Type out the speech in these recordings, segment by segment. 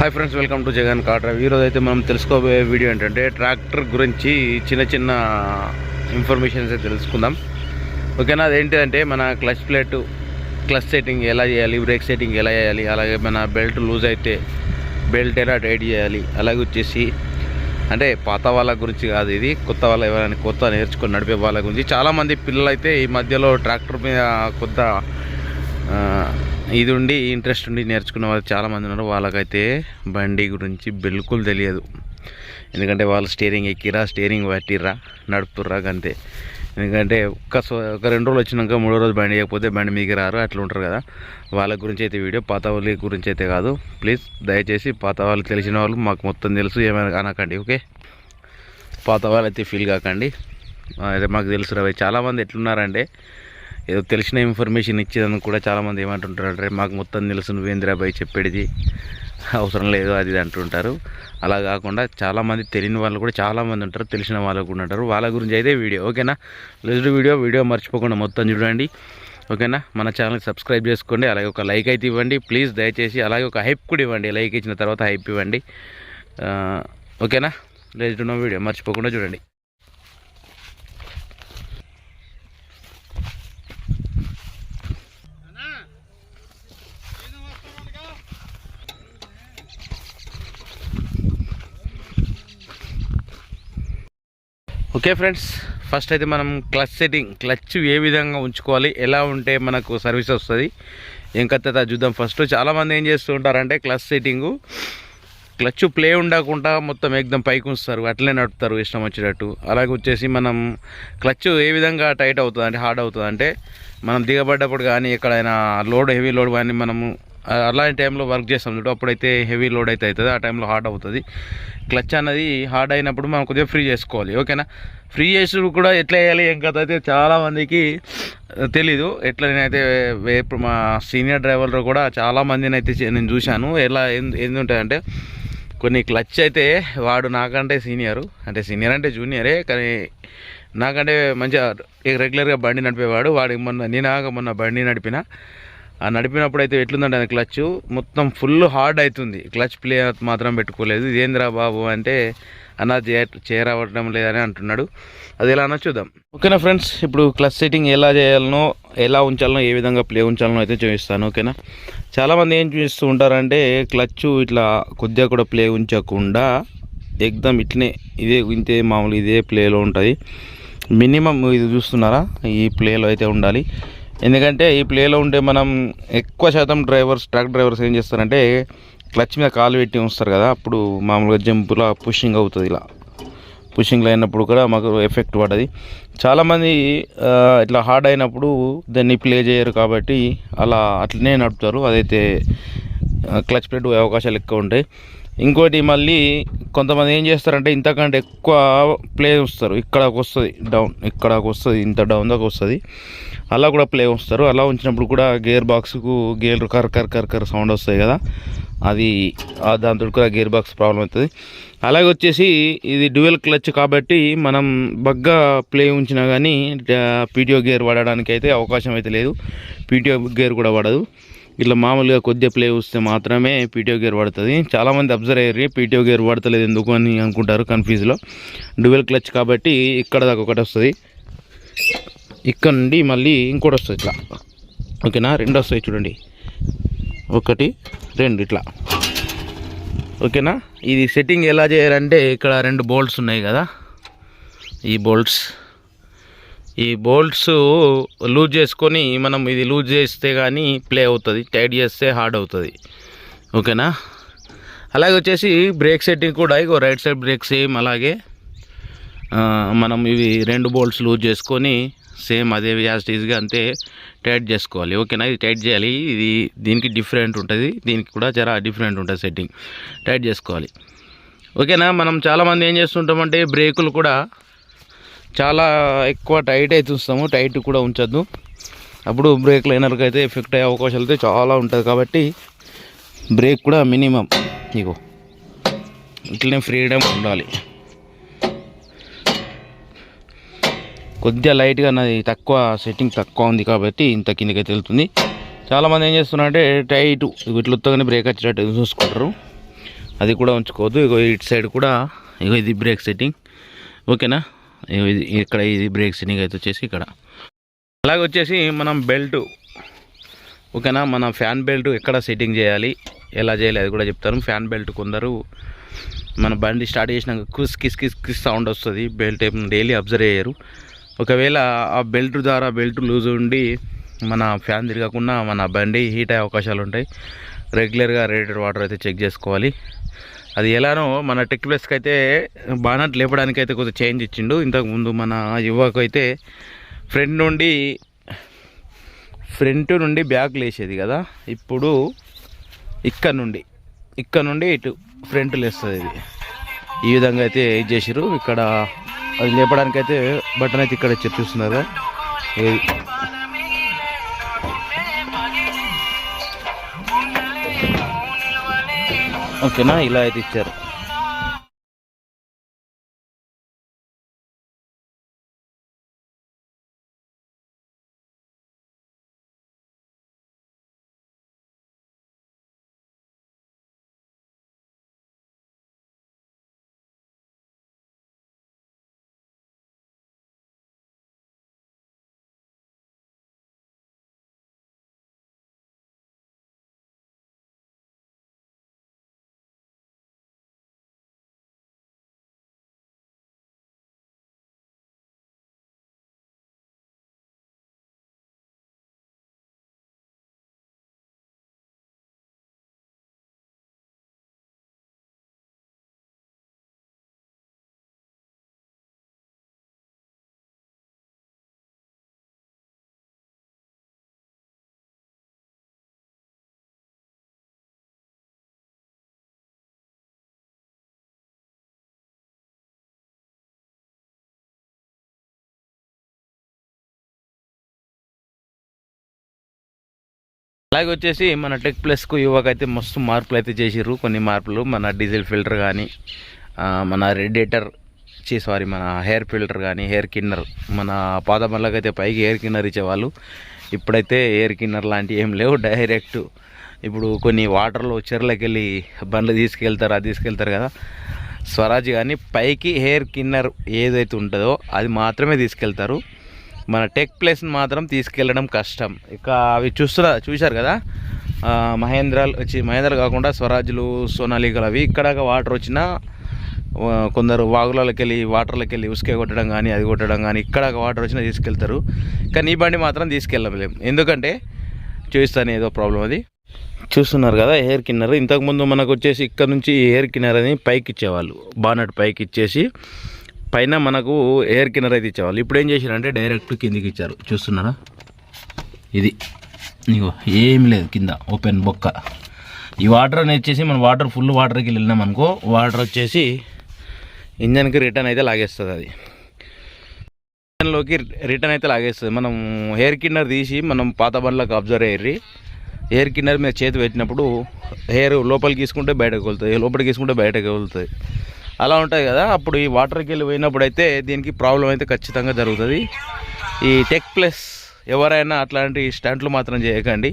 Hi friends welcome to Jagan car drive ఈరోజు అయితే మనం తెలుసుకోబోయే వీడియో ఏంటంటే ట్రాక్టర్ గురించి చిన్న చిన్న ఇన్ఫర్మేషన్స్ అయితే తెలుసుకుందాం. ఓకేనా అదేంటిదంటే మన క్లచ్ ప్లేట్ క్లచ్ సెట్టింగ్ ఎలా చేయాలి బ్రేక్ సెట్టింగ్ ఎలా చేయాలి అలాగే మన బెల్ట్ లూజ్ అయితే బెల్ట్ ఎలా టైట్ చేయాలి అలాగే వచ్చేసి అంటే పాత వాళ్ళ గురించి కాదు ఇది కొత్త వాళ్ళ ఎవరైనా కొత్త నేర్చుకొని నడిపే వాళ్ళ గురించి. చాలామంది పిల్లలు అయితే ఈ మధ్యలో ట్రాక్టర్ మీద కొత్త ఇది ఉండి ఇంట్రెస్ట్ ఉండి నేర్చుకున్న వాళ్ళు చాలామంది ఉన్నారు. వాళ్ళకైతే బండి గురించి బిల్కుల్ తెలియదు. ఎందుకంటే వాళ్ళు స్టీరింగ్ ఎక్కిరా స్టీరింగ్ పట్టిర్రా నడుపుతుర్రా అంతే ఎందుకంటే ఒక్క సో- ఒక రెండు రోజులు వచ్చినాక మూడో రోజు బండి చేయకపోతే బండి మీకు రారు అట్లా ఉంటారు కదా. వాళ్ళ గురించి అయితే వీడియో పాత వాళ్ళ గురించి అయితే కాదు. ప్లీజ్ దయచేసి పాత వాళ్ళు తెలిసిన వాళ్ళు మాకు మొత్తం తెలుసు ఏమైనా అనకండి ఓకే? పాత వాళ్ళు అయితే ఫీల్ కాకండి. అయితే మాకు తెలుసు రవి చాలామంది ఎట్లున్నారంటే ఏదో తెలిసిన ఇన్ఫర్మేషన్ ఇచ్చేదని కూడా చాలామంది ఏమంటుంటారు మాకు మొత్తం తెలుసు నువ్వేంద్రా చెప్పేది అవసరం లేదు అది అంటుంటారు. అలా కాకుండా చాలామంది తెలియని వాళ్ళు కూడా చాలామంది ఉంటారు తెలిసిన వాళ్ళు కూడా ఉంటారు. వాళ్ళ గురించి అయితే వీడియో ఓకేనా? లెస్ట్ వీడియో వీడియో మర్చిపోకుండా మొత్తం చూడండి. ఓకేనా? మన ఛానల్కి సబ్స్క్రైబ్ చేసుకోండి అలాగే ఒక లైక్ అయితే ఇవ్వండి. ప్లీజ్ దయచేసి అలాగే ఒక హైప్ కూడా ఇవ్వండి. లైక్ ఇచ్చిన తర్వాత హైప్ ఇవ్వండి. ఓకేనా? ఓకేనా లెస్ట్ వీడియో మర్చిపోకుండా చూడండి. ఓకే ఫ్రెండ్స్ ఫస్ట్ అయితే మనం క్లచ్ సెట్టింగ్ క్లచ్ ఏ విధంగా ఉంచుకోవాలి? ఎలా ఉంటే మనకు సర్వీస్ వస్తుంది? ఏం కథ చూద్దాం ఫస్ట్ చాలామంది ఏం చేస్తూ ఉంటారంటే క్లచ్ సెట్టింగు క్లచ్ ప్లే ఉండకుండా మొత్తం ఏకదం పైకి ఉంచుతారు అట్లనే నడుపుతారు ఇష్టం వచ్చేటట్టు. అలాగే వచ్చేసి మనం క్లచ్ ఏ విధంగా టైట్ అవుతుంది అంటే హార్డ్ అవుతుంది అంటే మనం దిగబడ్డప్పుడు కానీ ఎక్కడైనా లోడ్ హెవీ లోడ్ కానీ మనము అలాంటి టైంలో వర్క్ చేస్తాం చూడు. అప్పుడైతే హెవీ లోడ్ అయితే అవుతుంది. ఆ టైంలో హార్డ్ అవుతుంది. క్లచ్ అన్నది హార్డ్ అయినప్పుడు మనం కొద్దిగా ఫ్రీ చేసుకోవాలి. ఓకేనా? ఫ్రీ చేసి కూడా ఎట్లా వేయాలి ఏం కథ అయితే చాలామందికి తెలీదు. ఎట్లా నేనైతే ఇప్పుడు మా సీనియర్ డ్రైవర్లో కూడా చాలామందిని అయితే నేను చూశాను. ఎలా ఏంది కొన్ని క్లచ్ అయితే వాడు నాకంటే సీనియరు. అంటే సీనియర్ అంటే జూనియరే కానీ నాకంటే మంచిగా రెగ్యులర్గా బండి నడిపేవాడు. వాడికి మొన్న నేనాక మొన్న బండి నడిపిన. నడిపినప్పుడు అయితే ఎట్లుందంటే అది క్లచ్ మొత్తం ఫుల్ హార్డ్ అవుతుంది. క్లచ్ ప్లే మాత్రం పెట్టుకోలేదు. ఇదేంద్రా బాబు అంటే అన్న చేరవడం లేదని అంటున్నాడు. అది ఎలా అన్నా చూద్దాం. ఓకేనా ఫ్రెండ్స్? ఇప్పుడు క్లచ్ సెట్టింగ్ ఎలా చేయాలనో ఎలా ఉంచాలనో ఏ విధంగా ప్లే ఉంచాలనో అయితే చూపిస్తాను. ఓకేనా? చాలామంది ఏం చూపిస్తూ ఉంటారంటే క్లచ్ ఇట్లా కొద్దిగా కూడా ప్లే ఉంచకుండా ఎగ్దమ్ ఇట్లనే ఇదే ఇంతే మామూలు ఇదే ప్లేలో ఉంటుంది. మినిమం ఇది చూస్తున్నారా? ఈ ప్లేలో అయితే ఉండాలి. ఎందుకంటే ఈ ప్లేలో ఉండే మనం ఎక్కువ శాతం డ్రైవర్స్ ట్రక్ డ్రైవర్స్ ఏం చేస్తారంటే క్లచ్ మీద కాలు పెట్టి ఉంచుతారు కదా అప్పుడు మామూలుగా జంపులా పుషింగ్ అవుతుంది ఇలా. పుషింగ్లో అయినప్పుడు కూడా మాకు ఎఫెక్ట్ పడది చాలామంది ఇట్లా హార్డ్ అయినప్పుడు దాన్ని ప్లే చేయరు కాబట్టి అలా అట్లనే నడుపుతారు. అదైతే క్లచ్ ప్లేట్ అవకాశాలు ఎక్కువ ఉంటాయి. ఇంకోటి మళ్ళీ కొంతమంది ఏం చేస్తారంటే ఇంతకంటే ఎక్కువ ప్లే వస్తారు ఇక్కడకు వస్తుంది డౌన్ ఇక్కడకు వస్తుంది ఇంత డౌన్ దాకా వస్తుంది. అలా కూడా ప్లే వస్తారు అలా ఉంచినప్పుడు కూడా గేర్ బాక్స్కు గేర్ కర్ కర్ కర్ కర్ సౌండ్ వస్తాయి కదా. అది దాంతో కూడా గేర్ బాక్స్ ప్రాబ్లం అవుతుంది. అలాగే వచ్చేసి ఇది డ్యూయల్ క్లచ్ కాబట్టి మనం బగ్గా ప్లే ఉంచినా కానీ పీటీఓ గేర్ వాడడానికి అయితే అవకాశం అయితే లేదు. పీటీఓ గేర్ కూడా పడదు ఇట్లా మామూలుగా కొద్దిగా ప్లే వస్తే మాత్రమే పీటీఓ గేర్ పడుతుంది చాలామంది అబ్జర్వ్ అయ్యారు పీటీఓ గేర్ పడతలేదు ఎందుకు? అని అనుకుంటారు కన్ఫ్యూజ్లో డ్యూయల్ క్లచ్ కాబట్టి ఇక్కడ దాకా ఒకటి వస్తుంది. ఇక్కడ నుండి మళ్ళీ ఇంకోటి వస్తుంది ఇట్లా. ఓకేనా? రెండు వస్తాయి చూడండి. ఒకటి రెండు ఇట్లా. ఓకేనా? ఇది సెట్టింగ్ ఎలా చేయాలంటే ఇక్కడ రెండు బోల్ట్స్ ఉన్నాయి కదా. ఈ బోల్ట్స్ ఈ బోల్ట్స్ లూజ్ చేసుకొని మనం ఇది లూజ్ చేస్తే కానీ ప్లే అవుతుంది టైట్ చేస్తే హార్డ్ అవుతుంది. ఓకేనా? అలాగే వచ్చేసి బ్రేక్ సెట్టింగ్ కూడా ఇగో రైట్ సైడ్ బ్రేక్ సేమ్ అలాగే. మనం ఇవి రెండు బోల్ట్స్ లూజ్ చేసుకొని సేమ్ అదే యాస్టీజ్గా అంతే టైట్ చేసుకోవాలి. ఓకేనా? ఇది టైట్ చేయాలి. ఇది దీనికి డిఫరెంట్ ఉంటుంది. దీనికి కూడా చాలా డిఫరెంట్ ఉంటుంది సెట్టింగ్. టైట్ చేసుకోవాలి. ఓకేనా? మనం చాలామంది ఏం చేస్తుంటామంటే బ్రేకులు కూడా చాలా ఎక్కువ టైట్ అయితే ఉంచుతాము. టైట్ కూడా ఉంచొద్దు. అప్పుడు బ్రేక్ లైనర్కి అయితే ఎఫెక్ట్ అయ్యే అవకాశాలు అయితే చాలా ఉంటుంది కాబట్టి బ్రేక్ కూడా మినిమం. ఇగో ఇట్లనే ఫ్రీడమ్ ఉండాలి. కొద్దిగా లైట్గా నాది తక్కువ సెట్టింగ్ తక్కువ ఉంది కాబట్టి ఇంత కిందకైతే వెళ్తుంది. చాలామంది ఏం చేస్తున్నారంటే టైట్ ఇట్లా ఉత్తగానే బ్రేక్ వచ్చేటట్టు చూసుకుంటారు. అది కూడా ఉంచుకోవద్దు. ఇగో ఇటు సైడ్ కూడా ఇగో ఇది బ్రేక్ సెట్టింగ్. ఓకేనా? ఇక్కడ ఇది బ్రేక్ సిన్నింగ్ అయితే వచ్చేసి ఇక్కడ. అలాగే వచ్చేసి మనం బెల్ట్. ఓకేనా? మన ఫ్యాన్ బెల్ట్ ఎక్కడ సెట్టింగ్ చేయాలి? ఎలా చేయాలి? అది కూడా చెప్తాను ఫ్యాన్ బెల్ట్ కొందరు మన బండి స్టార్ట్ చేసినాక కుస్ కిస్ కిస్ కిస్ సౌండ్ వస్తుంది. బెల్ట్ ఏం డైలీ అబ్జర్వ్ అయ్యారు ఒకవేళ ఆ బెల్ట్ ద్వారా బెల్ట్ లూజ్ ఉండి మన ఫ్యాన్ తిరగకుండా మన బండి హీట్ అయ్యే అవకాశాలు ఉంటాయి రెగ్యులర్గా రేటెడ్ వాటర్ అయితే చెక్ చేసుకోవాలి. అది ఎలానో మన టెక్ ప్లేస్కి అయితే బానట్ లేపడానికి అయితే కొంచెం చేంజ్ ఇచ్చిండు. ఇంతకుముందు మన యువకు అయితే ఫ్రంట్ నుండి ఫ్రంట్ నుండి బ్యాక్ లేచేది కదా. ఇప్పుడు ఇక్కడ నుండి ఇక్కడ నుండి ఇటు ఫ్రంట్ లేస్తుంది ఇది. ఈ విధంగా అయితే ఇది చేసిర్రు. ఇక్కడ అది లేపడానికి అయితే బటన్ అయితే ఇక్కడ ఇచ్చారు చూస్తున్నారు ఓకేనా? ఇలా అయితే ఇచ్చారు. అలాగే వచ్చేసి మన టెక్ ప్లస్కు యువకైతే మస్తు మార్పులు అయితే చేసిర్రు. కొన్ని మార్పులు మన డీజిల్ ఫిల్టర్ కానీ మన రేడియేటర్ చీ సారీ మన హెయిర్ ఫిల్టర్ కానీ హెయిర్ కిన్నర్ మన పాదమల్లకైతే బండ్లకైతే పైకి హెయిర్ కిన్నర్ ఇచ్చేవాళ్ళు. ఇప్పుడైతే హెయిర్ కిన్నర్ లాంటివి ఏం లేవు. డైరెక్ట్ ఇప్పుడు కొన్ని వాటర్లో చెర్లకు వెళ్ళి బండ్లు తీసుకెళ్తారు అది తీసుకెళ్తారు కదా. స్వరాజ్ కానీ పైకి హెయిర్ కిన్నర్ ఏదైతే ఉంటుందో అది మాత్రమే తీసుకెళ్తారు. మన టెక్ ప్లేస్ని మాత్రం తీసుకెళ్ళడం కష్టం. ఇక అవి చూస్తున్నా చూశారు కదా? మహేంద్రాలు వచ్చి మహేంద్ర కాకుండా స్వరాజ్లు సోనాలికలు అవి ఇక్కడ వాటర్ వచ్చినా కొందరు వాగులకి వెళ్ళి వాటర్లోకి వెళ్ళి ఉసుకే కొట్టడం కానీ అది కొట్టడం కానీ ఇక్కడ వాటర్ వచ్చినా తీసుకెళ్తారు. కానీ ఈ బండి మాత్రం తీసుకెళ్ళలేము ఎందుకంటే చూపిస్తాను ఏదో ప్రాబ్లం అది. చూస్తున్నారు కదా హెయిర్ కిన్నర్. ఇంతకుముందు మనకు వచ్చేసి ఇక్కడ నుంచి హెయిర్ కిన్నర్ అని పైకి ఇచ్చేవాళ్ళు. బానట్ పైకి ఇచ్చేసి పైన మనకు ఎయిర్ కిన్నర్ అయితే ఇచ్చేవాళ్ళు. ఇప్పుడు ఏం చేశారంటే డైరెక్ట్ కిందికి ఇచ్చారు. చూస్తున్నారా? ఇది ఇగో ఏం లేదు కింద ఓపెన్ బొక్క. ఈ వాటర్ అని వచ్చేసి మనం వాటర్ ఫుల్ వాటర్కి వెళ్ళినాం అనుకో వాటర్ వచ్చేసి ఇంజన్కి రిటర్న్ అయితే లాగేస్తుంది అది. ఇంజన్లోకి రిటర్న్ అయితే లాగేస్తుంది. మనం హెయిర్ కిన్నర్ తీసి మనం పాత బండ్లకు అబ్జర్వ్ అయ్యి హెయిర్ కిన్నర్ మీద చేతి పెట్టినప్పుడు హెయిర్ లోపలికి తీసుకుంటే బయటకు వెళ్తుంది. లోపలికి తీసుకుంటే బయటకు వెళ్తుంది. అలా ఉంటుంది కదా. అప్పుడు ఈ వాటర్కి వెళ్ళి పోయినప్పుడు అయితే దీనికి ప్రాబ్లం అయితే ఖచ్చితంగా జరుగుతుంది. ఈ టెక్ ప్లస్ ఎవరైనా అట్లాంటి స్టంట్లు మాత్రం చేయకండి.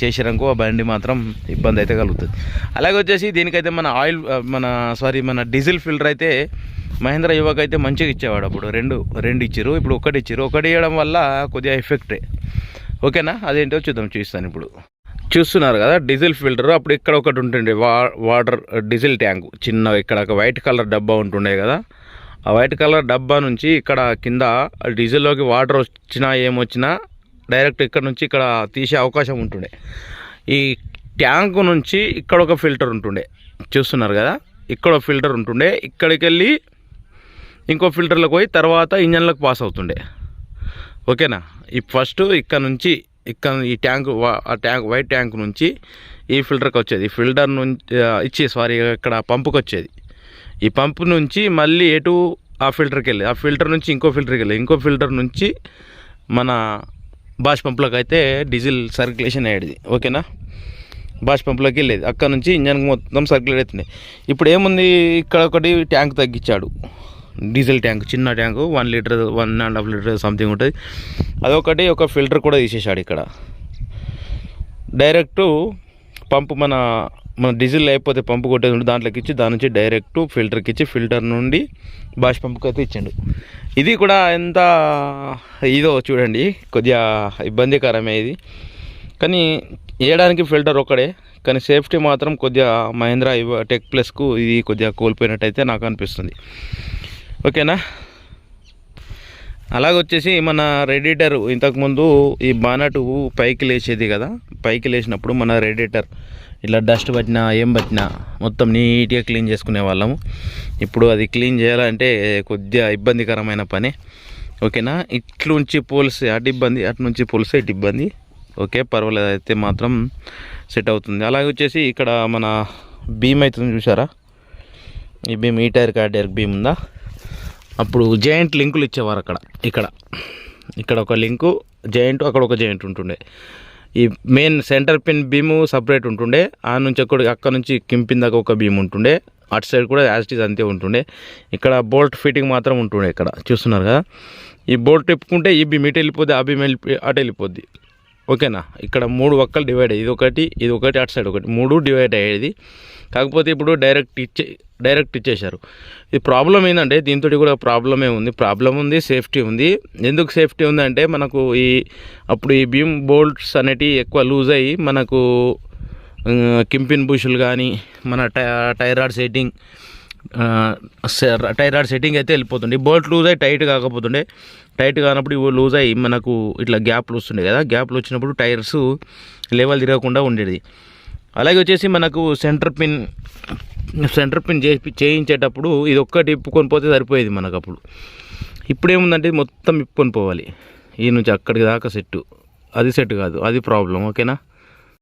చేసిరనుకో ఆ బండి మాత్రం ఇబ్బంది అయితే కలుగుతుంది. అలాగే వచ్చేసి దీనికైతే మన ఆయిల్ మన సారీ మన డీజిల్ ఫిల్టర్ అయితే మహేంద్ర యువక్ అయితే మంచిగా ఇచ్చేవాడు అప్పుడు. రెండు రెండు ఇచ్చారు ఇప్పుడు ఒకటి ఇచ్చారు ఒకటి ఇవ్వడం వల్ల కొద్దిగా ఎఫెక్టే ఓకేనా? అదేంటో చూద్దాం. చూస్తాను ఇప్పుడు. చూస్తున్నారు కదా డీజిల్ ఫిల్టర్. అప్పుడు ఇక్కడ ఒకటి ఉంటుండే వా వాటర్ డీజిల్ ట్యాంక్. చిన్న ఇక్కడ ఒక వైట్ కలర్ డబ్బా ఉంటుండే కదా. ఆ వైట్ కలర్ డబ్బా నుంచి ఇక్కడ కింద డీజిల్లోకి వాటర్ వచ్చినా ఏమొచ్చినా డైరెక్ట్ ఇక్కడ నుంచి ఇక్కడ తీసే అవకాశం ఉంటుండే. ఈ ట్యాంక్ నుంచి ఇక్కడ ఒక ఫిల్టర్ ఉంటుండే. చూస్తున్నారు కదా ఇక్కడ ఒక ఫిల్టర్ ఉంటుండే. ఇక్కడికి వెళ్ళి ఇంకో ఫిల్టర్లోకి పోయి తర్వాత ఇంజన్లకు పాస్ అవుతుండే. ఓకేనా? ఈ ఫస్ట్ ఇక్కడ నుంచి ఇక్కడ ఈ ట్యాంక్ ఆ ట్యాంక్ వైట్ ట్యాంక్ నుంచి ఈ ఫిల్టర్కి వచ్చేది. ఈ ఫిల్టర్ నుంచి ఇచ్చి సారీ ఇక్కడ పంపుకి వచ్చేది. ఈ పంపు నుంచి మళ్ళీ ఎటు ఆ ఫిల్టర్కి వెళ్ళి ఆ ఫిల్టర్ నుంచి ఇంకో ఫిల్టర్కి వెళ్ళి ఇంకో ఫిల్టర్ నుంచి మన బాష్ పంపులోకి అయితే డీజిల్ సర్క్యులేషన్ అయ్యేది. ఓకేనా? బాష్ పంపులోకి వెళ్ళేది. అక్కడ నుంచి ఇంజన్కి మొత్తం సర్క్యులేట్ అవుతుంది. ఇప్పుడు ఏముంది? ఇక్కడ ఒకటి ట్యాంక్ తగ్గించాడు. డీజిల్ ట్యాంక్ చిన్న tank one litre one and half litre something ఉంటుంది. అదొకటి ఒక ఫిల్టర్ కూడా తీసేసాడు ఇక్కడ. డైరెక్ట్ పంపు మన మన డీజిల్ అయిపోతే పంపు కొట్టేది ఉంటే దాంట్లోకి ఇచ్చి దాని నుంచి డైరెక్ట్ ఫిల్టర్కి ఇచ్చి ఫిల్టర్ నుండి బాష్ పంపుకి అయితే ఇచ్చిండు. ఇది కూడా ఎంత ఇదో చూడండి కొద్దిగా ఇబ్బందికరమే ఇది. కానీ వేయడానికి ఫిల్టర్ ఒక్కడే కానీ సేఫ్టీ మాత్రం కొద్దిగా మహేంద్ర టెక్ ప్లస్కు ఇది కొద్దిగా కోల్పోయినట్టయితే నాకు అనిపిస్తుంది. ఓకేనా? అలాగొచ్చేసి మన రెడిటర్ ఇంతకుముందు ఈ బానటు పైకి లేచేది కదా పైకి లేచినప్పుడు మన రెడిటర్ ఇట్లా డస్ట్ పట్టినా ఏం పట్టినా మొత్తం నీట్గా క్లీన్ చేసుకునే వాళ్ళము. ఇప్పుడు అది క్లీన్ చేయాలంటే కొద్దిగా ఇబ్బందికరమైన పని. ఓకేనా? ఇట్లుంచి పోలిస్తే అటు ఇబ్బంది అటు నుంచి పోలిస్తే ఇటు ఇబ్బంది. ఓకే? పర్వాలేదు అయితే మాత్రం సెట్ అవుతుంది. అలాగే వచ్చేసి ఇక్కడ మన బీమ్ అవుతుంది చూసారా ఈ బీమ్ ఈ టైర్ కా టైర్ బీమ్ ఉందా? అప్పుడు జాయింట్ లింకులు ఇచ్చేవారు అక్కడ ఇక్కడ. ఇక్కడ ఒక లింకు జాయింట్ అక్కడ ఒక జాయింట్ ఉంటుండే. ఈ main centre pin beam separate ఉంటుండే. ఆ నుంచి అక్కడ అక్కడ నుంచి కింపిన్ దాకా ఒక బీమ్ ఉంటుండే. అటు సైడ్ కూడా యాజిటీస్ అంతే ఉంటుండే. ఇక్కడ బోల్ట్ ఫిట్టింగ్ మాత్రం ఉంటుండే ఇక్కడ. చూస్తున్నారు కదా? ఈ బోల్ట్ తిప్పుకుంటే ఈ బీమ్ ఇటు వెళ్ళిపోద్ది ఆ బీమ్ వెళ్ళి అటు వెళ్ళిపోద్ది. ఓకేనా? ఇక్కడ మూడు ఒక్కలు డివైడ్ అయ్యి ఇది ఒకటి ఇది ఒకటి అటు సైడ్ ఒకటి. మూడు డివైడ్ అయ్యేది. కాకపోతే ఇప్పుడు డైరెక్ట్ ఇచ్చే డైరెక్ట్ ఇచ్చేశారు. ఈ ప్రాబ్లం ఏంటంటే దీంతో కూడా ప్రాబ్లమే ఉంది. ప్రాబ్లం ఉంది సేఫ్టీ ఉంది. ఎందుకు సేఫ్టీ ఉందంటే మనకు ఈ అప్పుడు ఈ బీమ్ బోల్ట్స్ అనేటివి ఎక్కువ లూజ్ అయ్యి మనకు కింపిన్ బుషులు కానీ మన టై సెట్టింగ్ టైర్ సెట్టింగ్ అయితే వెళ్ళిపోతుండే. బోల్ట్ లూజ్ అయ్యి టైట్ కాకపోతుండే. టైట్ కానప్పుడు ఇవి లూజ్ అయ్యి మనకు ఇట్లా గ్యాప్లు వస్తుండే కదా. గ్యాప్లు వచ్చినప్పుడు టైర్స్ లెవెల్ తిరగకుండా ఉండేది. అలాగే వచ్చేసి మనకు సెంటర్ పిన్ సెంటర్ పిన్ చేసి చేయించేటప్పుడు ఇది ఒక్కటి ఇప్పుకొని పోతే సరిపోయేది మనకు అప్పుడు ఇప్పుడు ఏముందంటే ఇది మొత్తం ఇప్పుకొని పోవాలి. ఈ నుంచి అక్కడికి దాకా సెట్టు. అది సెట్ కాదు. అది ప్రాబ్లం ఓకేనా?